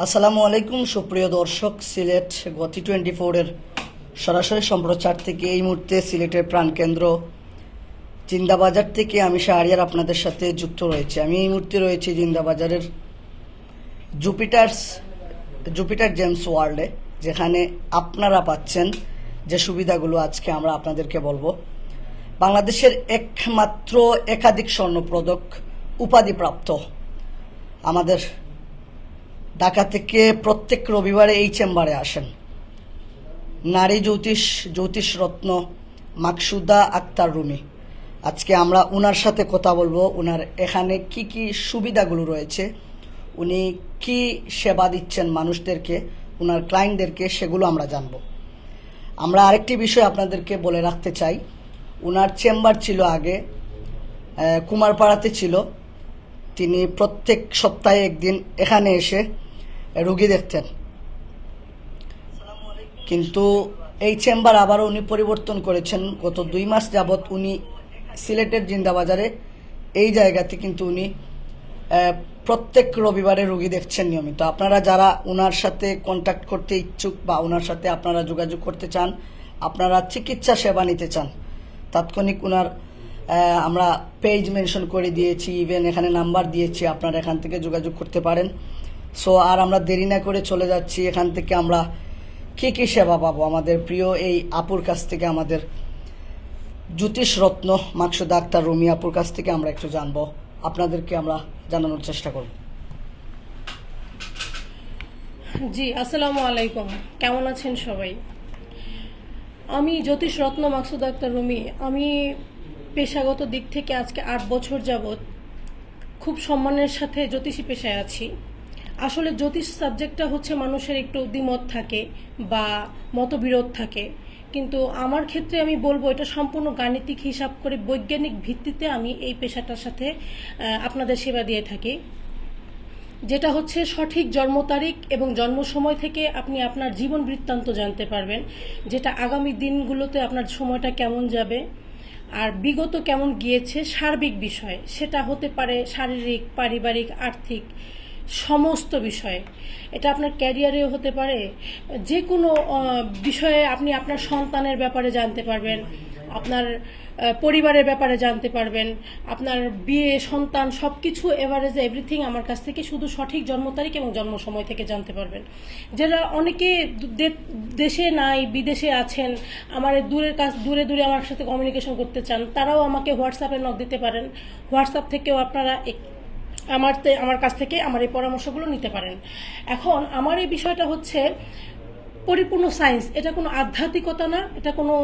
আসসালামু আলাইকুম, সুপ্রিয় দর্শক, সিলেট গতি টোয়েন্টি ফোরের সরাসরি সম্প্রচার থেকে এই মুহূর্তে সিলেটের প্রাণকেন্দ্র জিন্দাবাজার থেকে আমি শাহরিয়ার আপনাদের সাথে যুক্ত রয়েছে। আমি এই মুহূর্তে রয়েছি জিন্দাবাজারের জুপিটার্স, জুপিটার জেমস ওয়ার্ল্ডে, যেখানে আপনারা পাচ্ছেন যে সুবিধাগুলো আজকে আমরা আপনাদেরকে বলব। বাংলাদেশের একমাত্র একাধিক স্বর্ণপদক উপাধিপ্রাপ্ত আমাদের ঢাকা থেকে প্রত্যেক রবিবারে এই চেম্বারে আসেন। নারী জ্যোতিষ জ্যোতিষ রত্ন, মাকসুদা আক্তার রুমি। আজকে আমরা ওনার সাথে কথা বলব। ওনার এখানে কি কি সুবিধাগুলো রয়েছে? উনি কি সেবা দিচ্ছেন মানুষদেরকে ওনার ক্লায়েন্টদেরকে, সেগুলো আমরা জানব। আমরা আরেকটি বিষয় আপনাদেরকে বলে রাখতে চাই। ওনার চেম্বার ছিল আগে কুমারপাড়াতে ছিল। তিনি প্রত্যেক সপ্তাহে একদিন এখানে এসে রুগী দেখতেন। কিন্তু এই চেম্বার আবারও উনি পরিবর্তন করেছেন। গত দুই মাস যাবৎ উনি সিলেটের জিন্দাবাজারে, এই জায়গাতে কিন্তু উনি প্রত্যেক রবিবারে রুগী দেখছেন নিয়মিত। আপনারা যারা ওনার সাথে কন্ট্যাক্ট করতে ইচ্ছুক বা ওনার সাথে আপনারা যোগাযোগ করতে চান, আপনারা চিকিৎসা সেবা নিতে চান, তাৎক্ষণিক ওনার আমরা পেজ মেনশন করে দিয়েছি ইভেন এখানে নাম্বার দিয়েছি, আপনারা এখান থেকে যোগাযোগ করতে পারেন। সো আর আমরা দেরি না করে চলে যাচ্ছি। এখান থেকে আমরা কি কি সেবা পাবো? আমাদের প্রিয় এই আপুর কাছ থেকে আমাদের জ্যোতিষ রত্ন মাকসুদা আক্তার রুমি আপুর কাছ থেকে আমরা একটু জানব। আপনাদেরকে আমরা জানানোর চেষ্টা করব। জি, আসসালামু আলাইকুম। কেমন আছেন সবাই? আমি জ্যোতিষ রত্ন মাকসুদ আক্তার রুমি। আমি পেশাগত দিক থেকে আজকে আট বছর যাবৎ খুব সম্মানের সাথে জ্যোতিষী পেশায় আছি। আসলে জ্যোতিষ সাবজেক্টটা হচ্ছে মানুষের একটু দ্বিমত থাকে বা মতবিরোধ থাকে। কিন্তু আমার ক্ষেত্রে আমি বলব এটা সম্পূর্ণ গাণিতিক হিসাব করে বৈজ্ঞানিক ভিত্তিতে আমি এই পেশাটার সাথে আপনাদের সেবা দিয়ে থাকি। যেটা হচ্ছে সঠিক জন্ম তারিখ এবং জন্ম সময় থেকে আপনি আপনার জীবন বৃত্তান্ত জানতে পারবেন। যেটা আগামী দিনগুলোতে আপনার সময়টা কেমন যাবে। আর বিগত কেমন গিয়েছে সার্বিক বিষয়ে, সেটা হতে পারে শারীরিক, পারিবারিক, আর্থিক, সমস্ত বিষয়ে। এটা আপনার ক্যারিয়ারেও হতে পারে। যে কোনো বিষয়ে আপনি আপনার সন্তানের ব্যাপারে জানতে পারবেন। আপনার পরিবারের ব্যাপারে জানতে পারবেন। আপনার বিয়ে, সন্তান সব কিছু এভারেজ এভরিথিং আমার কাছ থেকে শুধু সঠিক জন্ম তারিখ এবং জন্ম সময় থেকে জানতে পারবেন। যারা অনেকে দেশে নাই, বিদেশে আছেন, আমার দূরের কাছ, দূরে দূরে আমার সাথে কমিউনিকেশন করতে চান, তারাও আমাকে হোয়াটসঅ্যাপে নক দিতে পারেন। হোয়াটসঅ্যাপ থেকেও আপনারা আমার আমার কাছ থেকে আমার এই পরামর্শগুলো নিতে পারেন। এখন আমার এই বিষয়টা হচ্ছে পরিপূর্ণ সায়েন্স এটা কোনো আধ্যাত্মিকতা না, এটা কোনো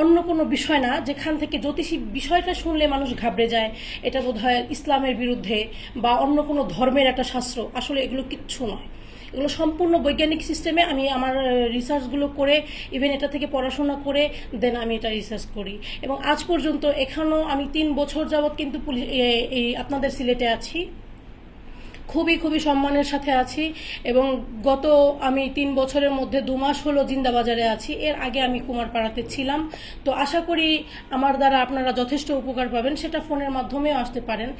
অন্য কোনো বিষয় না, যেখান থেকে জ্যোতিষী বিষয়টা শুনলে মানুষ ঘাবড়ে যায়, এটা বোধ ইসলামের বিরুদ্ধে বা অন্য কোনো ধর্মের একটা শাস্ত্র। আসলে এগুলো কিচ্ছু নয়। এগুলো সম্পূর্ণ বৈজ্ঞানিক সিস্টেমে আমি আমার রিসার্চগুলো করে ইভেন এটা থেকে পড়াশোনা করে দেন আমি এটা রিসার্চ করি। এবং আজ পর্যন্ত এখানেও আমি তিন বছর যাবৎ কিন্তু পুলিশ এই আপনাদের সিলেটে আছি। খুবই খুবই সম্মানের সাথে আছি এবং গত আমি তিন বছরের মধ্যে দু মাস হলো জিন্দাবাজারে আছি। এর আগে আমি কুমারপাড়াতে ছিলাম। তো আশা করি আমার দ্বারা আপনারা যথেষ্ট উপকার পাবেন, সেটা ফোনের মাধ্যমেও আসতে পারেন।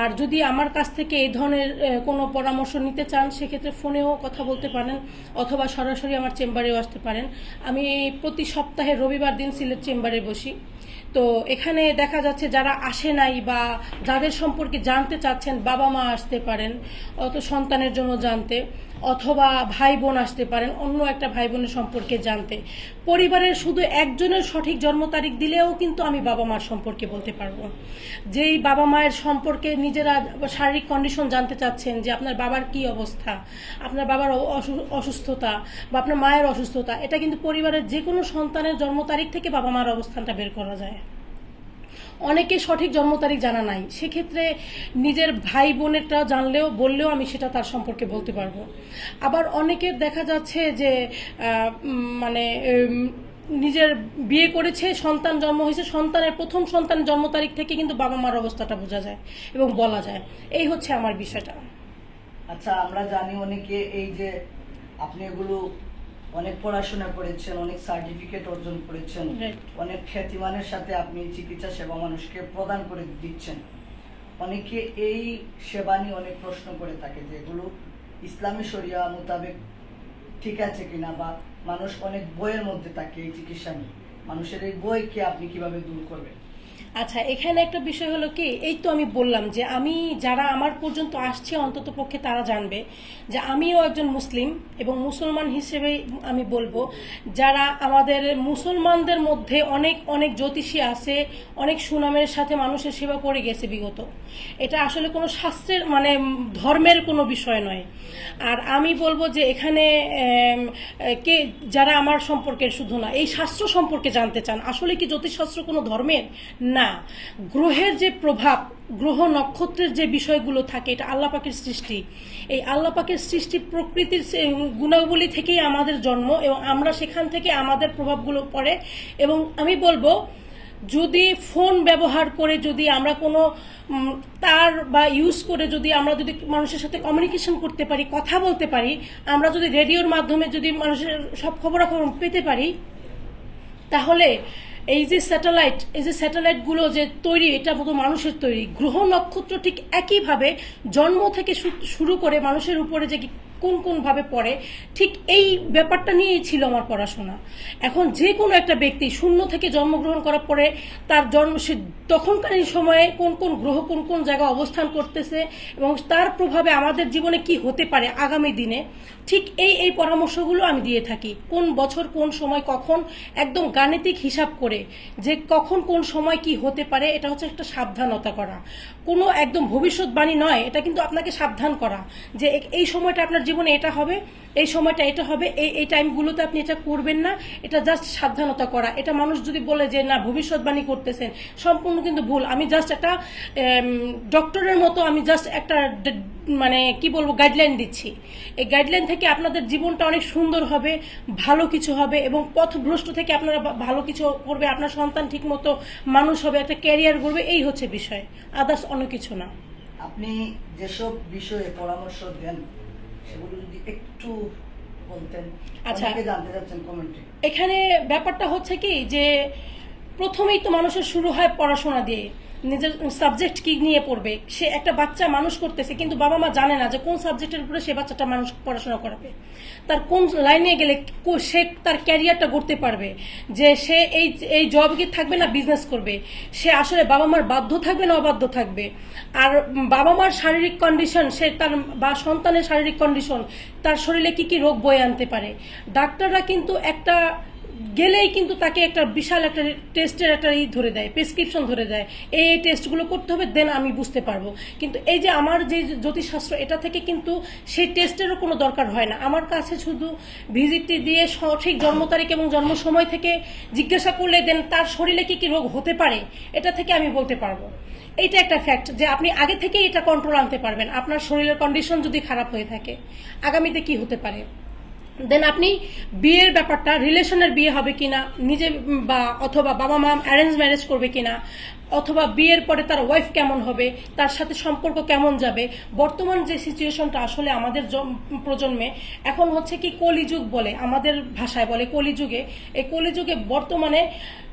আর যদি আমার কাছ থেকে এই ধরনের কোনো পরামর্শ নিতে চান, সেক্ষেত্রে ফোনেও কথা বলতে পারেন অথবা সরাসরি আমার চেম্বারেও আসতে পারেন। আমি প্রতি সপ্তাহে রবিবার দিন সিলেট চেম্বারে বসি। তো এখানে দেখা যাচ্ছে যারা আসে নাই বা যাদের সম্পর্কে জানতে চাচ্ছেন, বাবা মা আসতে পারেন, অত সন্তানের জন্য জানতে, অথবা ভাই বোন আসতে পারেন, অন্য একটা ভাই বোনের সম্পর্কে জানতে। পরিবারের শুধু একজনের সঠিক জন্ম তারিখ দিলেও কিন্তু আমি বাবা মার সম্পর্কে বলতে পারব। যেই বাবা মায়ের সম্পর্কে নিজেরা শারীরিক কন্ডিশন জানতে চাচ্ছেন যে আপনার বাবার কি অবস্থা, আপনার বাবার অসুস্থতা বা আপনার মায়ের অসুস্থতা, এটা কিন্তু পরিবারের যে কোনো সন্তানের জন্ম তারিখ থেকে বাবা মার অবস্থানটা বের করা যায়। অনেকে সঠিক জন্ম তারিখ জানা নাই। সেক্ষেত্রে নিজের ভাই বোনেরটা জানলেও, বললেও আমি সেটা তার সম্পর্কে বলতে পারব। আবার অনেকের দেখা যাচ্ছে যে মানে নিজের বিয়ে করেছে, সন্তান জন্ম হয়েছে, সন্তানের প্রথম সন্তানের জন্ম তারিখ থেকে কিন্তু বাবা মার অবস্থাটা বোঝা যায় এবং বলা যায়। এই হচ্ছে আমার বিষয়টা। আচ্ছা আমরা জানি অনেকে এই যে, আপনি এগুলো অনেক পড়াশোনা করেছেন অনেক সার্টিফিকেট অর্জন করেছেন অনেক খ্যাতিমানের সাথে আপনি চিকিৎসা সেবা মানুষকে প্রদান করে দিচ্ছেন। অনেকে এই সেবা নিয়ে অনেক প্রশ্ন করে থাকে যে এগুলো ইসলামী শরিয়া মোতাবেক ঠিক আছে কিনা বা মানুষ অনেক বইয়ের মধ্যে থাকে এই চিকিৎসা নিয়ে। মানুষের এই বইকে আপনি কীভাবে দূর করবেন? আচ্ছা এখানে একটা বিষয় হলো কি, এই তো আমি বললাম যে আমি যারা আমার পর্যন্ত আসছে অন্তত পক্ষে তারা জানবে যে আমিও একজন মুসলিম এবং মুসলমান হিসেবে আমি বলব, যারা আমাদের মুসলমানদের মধ্যে অনেক অনেক জ্যোতিষী আছে, অনেক সুনামের সাথে মানুষের সেবা করে গেছে বিগত। এটা আসলে কোনো শাস্ত্রের মানে ধর্মের কোনো বিষয় নয়। আর আমি বলব যে এখানে কে, যারা আমার সম্পর্কের শুধু না, এই শাস্ত্র সম্পর্কে জানতে চান, আসলে কি জ্যোতিষশাস্ত্র কোনো ধর্মের? না। গ্রহের যে প্রভাব, গ্রহ নক্ষত্রের যে বিষয়গুলো থাকে, এটা আল্লাহ পাকের সৃষ্টি। এই আল্লাহ পাকের সৃষ্টি প্রকৃতির গুণাবলী থেকেই আমাদের জন্ম এবং আমরা সেখান থেকে আমাদের প্রভাবগুলো পড়ে। এবং আমি বলব, যদি ফোন ব্যবহার করে যদি আমরা কোনো তার বা ইউজ করে যদি আমরা যদি মানুষের সাথে কমিউনিকেশন করতে পারি, কথা বলতে পারি, আমরা যদি রেডিওর মাধ্যমে যদি মানুষের সব খবরাখবর পেতে পারি, তাহলে এই যে স্যাটেলাইট এই যে স্যাটেলাইটগুলো যে তৈরি, এটা মতো মানুষের তৈরি। গ্রহ নক্ষত্র ঠিক একইভাবে জন্ম থেকে শুরু করে মানুষের উপরে যে কোন কোন ভাবে পড়ে, ঠিক এই ব্যাপারটা নিয়েই ছিল আমার পড়াশোনা। এখন যে কোনো একটা ব্যক্তি শূন্য থেকে জন্মগ্রহণ করার পরে তার জন্ম, সে তখনকার সময়ে কোন কোন গ্রহ, কোন কোন জায়গায় অবস্থান করতেছে এবং তার প্রভাবে আমাদের জীবনে কি হতে পারে আগামী দিনে, ঠিক এই এই পরামর্শগুলো আমি দিয়ে থাকি। কোন বছর, কোন সময়, কখন, একদম গাণিতিক হিসাব করে যে কখন কোন সময় কি হতে পারে, এটা হচ্ছে একটা সাবধানতা করা। কোনো একদম ভবিষ্যৎবাণী নয়, এটা কিন্তু আপনাকে সাবধান করা যে এই সময়টা আপনার জীবনে এটা হবে, এই সময়টা এটা হবে, এই এই টাইমগুলোতে আপনি এটা করবেন না, এটা জাস্ট সাবধানতা করা। এটা মানুষ যদি বলে যে, না, ভবিষ্যৎবাণী করতেছেন, সম্পূর্ণ কিন্তু ভুল। আমি জাস্ট একটা ডক্টরের মতো আমি জাস্ট একটা মানে কি বলব গাইডলাইন দিচ্ছি। এই গাইডলাইন থেকে আপনাদের জীবনটা অনেক সুন্দর হবে, ভালো কিছু হবে এবং পথভ্রষ্ট থেকে আপনারা ভালো কিছু করবে, আপনার সন্তান ঠিকমতো মানুষ হবে, একটা ক্যারিয়ার করবে এই হচ্ছে বিষয়। আদার্স অন্য কিছু না। আপনি যেসব বিষয়ে পরামর্শ দেন সেগুলো যদি একটু বলতেন আচ্ছা। জানতে চাচ্ছেন কমেন্টে এখানে ব্যাপারটা হচ্ছে কি যে প্রথমেই তো মানুষের শুরু হয় পড়াশোনা দিয়ে নিজের সাবজেক্ট কি নিয়ে পড়বে? সে একটা বাচ্চা মানুষ করতেছে, কিন্তু বাবা মা জানে না যে কোন সাবজেক্টের উপরে সে বাচ্চাটা মানুষ পড়াশোনা করাবে। তার কোন লাইনে গেলে সে তার ক্যারিয়ারটা গড়তে পারবে? যে সে এই এই জব কি থাকবে না বিজনেস করবে? সে আসলে বাবা মার বাধ্য থাকবে না অবাধ্য থাকবে? আর বাবা মার শারীরিক কন্ডিশন সে তার বা সন্তানের শারীরিক কন্ডিশন তার শরীরে কি কি রোগ বয়ে আনতে পারে? ডাক্তাররা কিন্তু একটা গেলেই কিন্তু তাকে একটা বিশাল একটা টেস্টের একটা ই ধরে দেয় প্রেসক্রিপশন ধরে দেয়। এই এই টেস্টগুলো করতে হবে দেন আমি বুঝতে পারব। কিন্তু এই যে আমার যে জ্যোতিষশাস্ত্র, এটা থেকে কিন্তু সেই টেস্টেরও কোনো দরকার হয় না। আমার কাছে শুধু ভিজিটটি দিয়ে সঠিক জন্ম তারিখ এবং জন্ম সময় থেকে জিজ্ঞাসা করলে দেন তার শরীরে কি কি রোগ হতে পারে, এটা থেকে আমি বলতে পারব। এটা একটা ফ্যাক্ট যে আপনি আগে থেকেই এটা কন্ট্রোল আনতে পারবেন। আপনার শরীরের কন্ডিশন যদি খারাপ হয়ে থাকে, আগামীতে কি হতে পারে? দেন আপনি বিয়ের ব্যাপারটা, রিলেশনের বিয়ে হবে কিনা, নিজে বা অথবা বাবা মা অ্যারেঞ্জ ম্যারেজ করবে কিনা, অথবা বিয়ের পরে তার ওয়াইফ কেমন হবে, তার সাথে সম্পর্ক কেমন যাবে, বর্তমান যে সিচুয়েশনটা আসলে আমাদের প্রজন্মে, এখন হচ্ছে কি কলিযুগ বলে, আমাদের ভাষায় বলে কলিযুগে, এই কলিযুগে বর্তমানে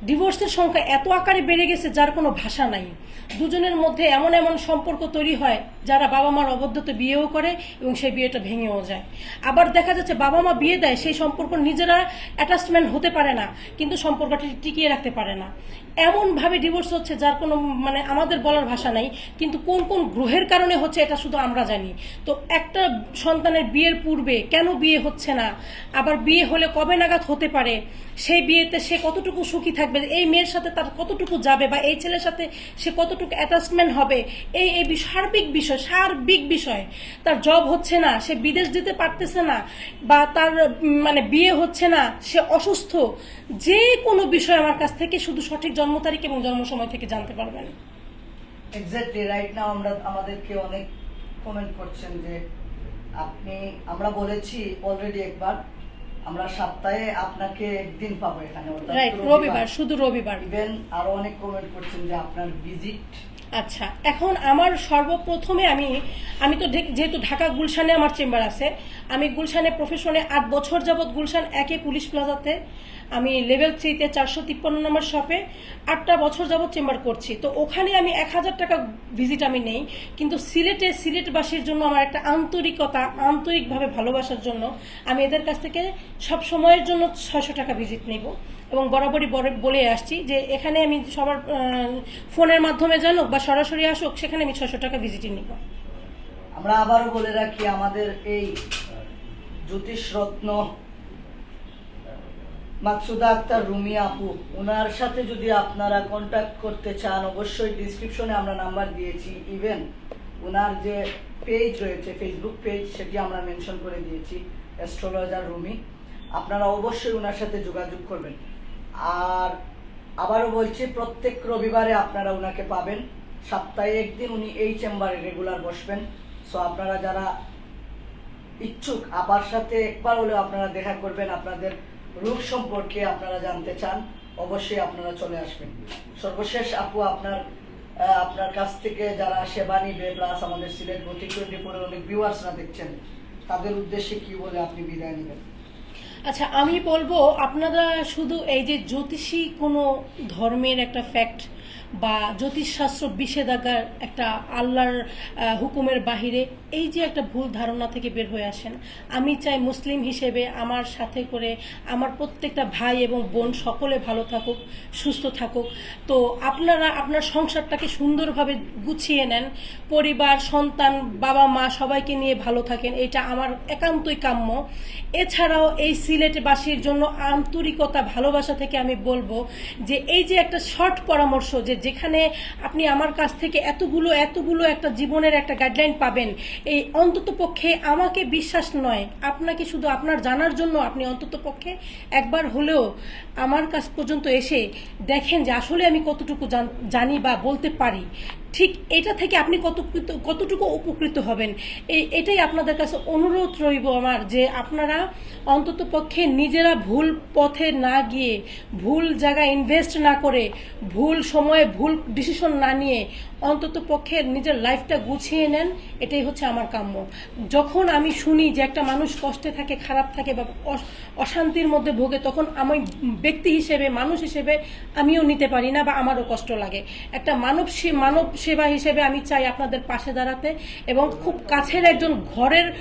ডিভোর্সের সংখ্যা এত আকারে বেড়ে গেছে যার কোনো ভাষা নাই। দুজনের মধ্যে এমন এমন সম্পর্ক তৈরি হয়, যারা বাবা মার অবদ্ধতে বিয়েও করে এবং সেই বিয়েটা ভেঙেও যায়। আবার দেখা যাচ্ছে বাবা মা বিয়ে দেয়, সেই সম্পর্ক নিজেরা অ্যাটাচমেন্ট হতে পারে না, কিন্তু সম্পর্কটি টিকিয়ে রাখতে পারে না। এমন ভাবে ডিভোর্স হচ্ছে যার কোনো মানে আমাদের বলার ভাষা নাই, কিন্তু কোন কোন গ্রহের কারণে হচ্ছে এটা শুধু আমরা জানি। তো একটা সন্তানের বিয়ের পূর্বে কেন বিয়ে হচ্ছে না? আবার বিয়ে হলে কবে নাগাদ হতে পারে? সেই বিয়েতে সে কতটুকু সুখী থাকবে? এই মেয়ের সাথে তার কতটুকু যাবে বা এই ছেলের সাথে সে কতটুকু অ্যাটাচমেন্ট হবে? এই এই সার্বিক বিষয় সার্বিক বিষয়। তার জব হচ্ছে না, সে বিদেশ যেতে পারতেছে না বা তার মানে বিয়ে হচ্ছে না, সে অসুস্থ। যে কোনো বিষয় আমার কাছ থেকে শুধু সঠিক জন্ম তারিখ এবং জন্ম সময় থেকে জানতে পারবেন। এক্স্যাক্টলি রাইট নাও আমরা আমাদেরকে অনেক কমেন্ট করছেন যে আপনি আমরা বলেছি অলরেডি একবার আমরা সপ্তাহে আপনাকে একদিন পাবো এখানে রবিবার। শুধু রবিবার। ইভেন আরও অনেক কমেন্ট করছেন যে আপনার ভিজিট আচ্ছা এখন আমার সর্বপ্রথমে আমি আমি তো যেহেতু ঢাকা গুলশানে আমার চেম্বার আছে, আমি গুলশানে প্রফেশনে আট বছর যাবৎ গুলশান একে পুলিশ প্লাজাতে আমি লেভেল থ্রিতে চারশো তিপ্পান্ন নম্বর শপে আটটা বছর যাবৎ চেম্বার করছি। তো ওখানে আমি এক হাজার টাকা ভিজিট আমি নেই, কিন্তু সিলেটে সিলেটবাসীর জন্য আমার একটা আন্তরিকতা, আন্তরিকভাবে ভালোবাসার জন্য আমি এদের কাছ থেকে সব সময়ের জন্য ছয়শো টাকা ভিজিট নেব। এবং বরাবরই বরে- বলে আসছি যে এখানে আমি সবার ফোনের মাধ্যমে জানুক বা সরাসরি আসুক, সেখানে আমি ছশো টাকা ভিজিটিং নিব। আমরা আবারও বলে রাখি, আমাদের এই জ্যোতিষ রত্ন মাকসুদা আক্তার রুমি আপু ওনার সাথে যদি আপনারা কন্ট্যাক্ট করতে চান, অবশ্যই ডিসক্রিপশনে আমরা নাম্বার দিয়েছি। ইভেন ওনার যে পেজ রয়েছে ফেসবুক পেজ সেটি আমরা মেনশন করে দিয়েছি অ্যাস্ট্রোলজার রুমি। আপনারা অবশ্যই ওনার সাথে যোগাযোগ করবেন। আর আবারও বলছি, প্রত্যেক রবিবারে আপনারা ওনাকে পাবেন। সপ্তাহে একদিন উনি এই চেম্বারে রেগুলার বসবেন। সো আপনারা যারা ইচ্ছুক আপার সাথে একবার হলেও আপনারা দেখা করবেন, আপনাদের রোগ সম্পর্কে আপনারা জানতে চান, অবশ্যই আপনারা চলে আসবেন। সর্বশেষ আপু, আপনার আপনার কাছ থেকে যারা সেবা নিবে প্লাস আমাদের সিলেট টোয়েন্টি ফোরের অনেক ভিউয়ার্সরা দেখছেন, তাদের উদ্দেশ্যে কি বলে আপনি বিদায় নেবেন? আচ্ছা আমি বলব আপনারা শুধু এই যে জ্যোতিষী কোনো ধর্মের একটা ফ্যাক্ট বা জ্যোতিষশাস্ত্র বিষেধাগার একটা আল্লাহর হুকুমের বাহিরে এই যে একটা ভুল ধারণা থেকে বের হয়ে আসেন, আমি চাই মুসলিম হিসেবে আমার সাথে করে আমার প্রত্যেকটা ভাই এবং বোন সকলে ভালো থাকুক, সুস্থ থাকুক। তো আপনারা আপনার সংসারটাকে সুন্দরভাবে গুছিয়ে নেন, পরিবার, সন্তান, বাবা, মা সবাইকে নিয়ে ভালো থাকেন, এটা আমার একান্তই কাম্য। এছাড়াও এই সিলেটবাসীর জন্য আন্তরিকতা, ভালোবাসা থেকে আমি বলব যে এই যে একটা শর্ট পরামর্শ যে যেখানে আপনি আমার কাছ থেকে এতগুলো এতগুলো একটা জীবনের একটা গাইডলাইন পাবেন, এই অন্তত পক্ষে আমাকে বিশ্বাস নয়। আপনাকে শুধু আপনার জানার জন্য আপনি অন্তত পক্ষে একবার হলেও আমার কাছ পর্যন্ত এসে দেখেন যে আসলে আমি কতটুকু জান- জানি বা বলতে পারি। ঠিক এটা থেকে আপনি কত কতটুকু উপকৃত হবেন? এই এটাই আপনাদের কাছে অনুরোধ রইব আমার যে আপনারা অন্তত পক্ষে নিজেরা ভুল পথে না গিয়ে, ভুল জায়গায় ইনভেস্ট না করে, ভুল সময়ে ভুল ডিসিশন না নিয়ে অন্তত পক্ষে নিজের লাইফটা গুছিয়ে নেন, এটাই হচ্ছে আমার কাম্য। যখন আমি শুনি যে একটা মানুষ কষ্টে থাকে, খারাপ থাকে বা অশান্তির মধ্যে ভোগে, তখন আমি ব্যক্তি হিসেবে, মানুষ হিসেবে আমিও নিতে পারি না বা আমারও কষ্ট লাগে। একটা মানব মানব সেবা হিসেবে আমি চাই আপনাদের পাশে দাঁড়াতে এবং খুব কাছের একজন ঘরের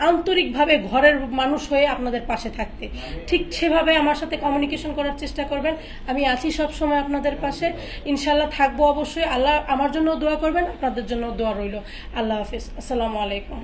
আন্তরিকভাবে ঘরের মানুষ হয়ে আপনাদের পাশে থাকতে। ঠিক সেভাবে আমার সাথে কমিউনিকেশন করার চেষ্টা করবেন। আমি আছি সব সময় আপনাদের পাশে। ইনশাল্লাহ থাকব অবশ্যই। আল্লাহ আমার জন্য দোয়া করবেন আপনাদের জন্য দোয়া রইল। আল্লাহ হাফিজ। আসসালামু আলাইকুম।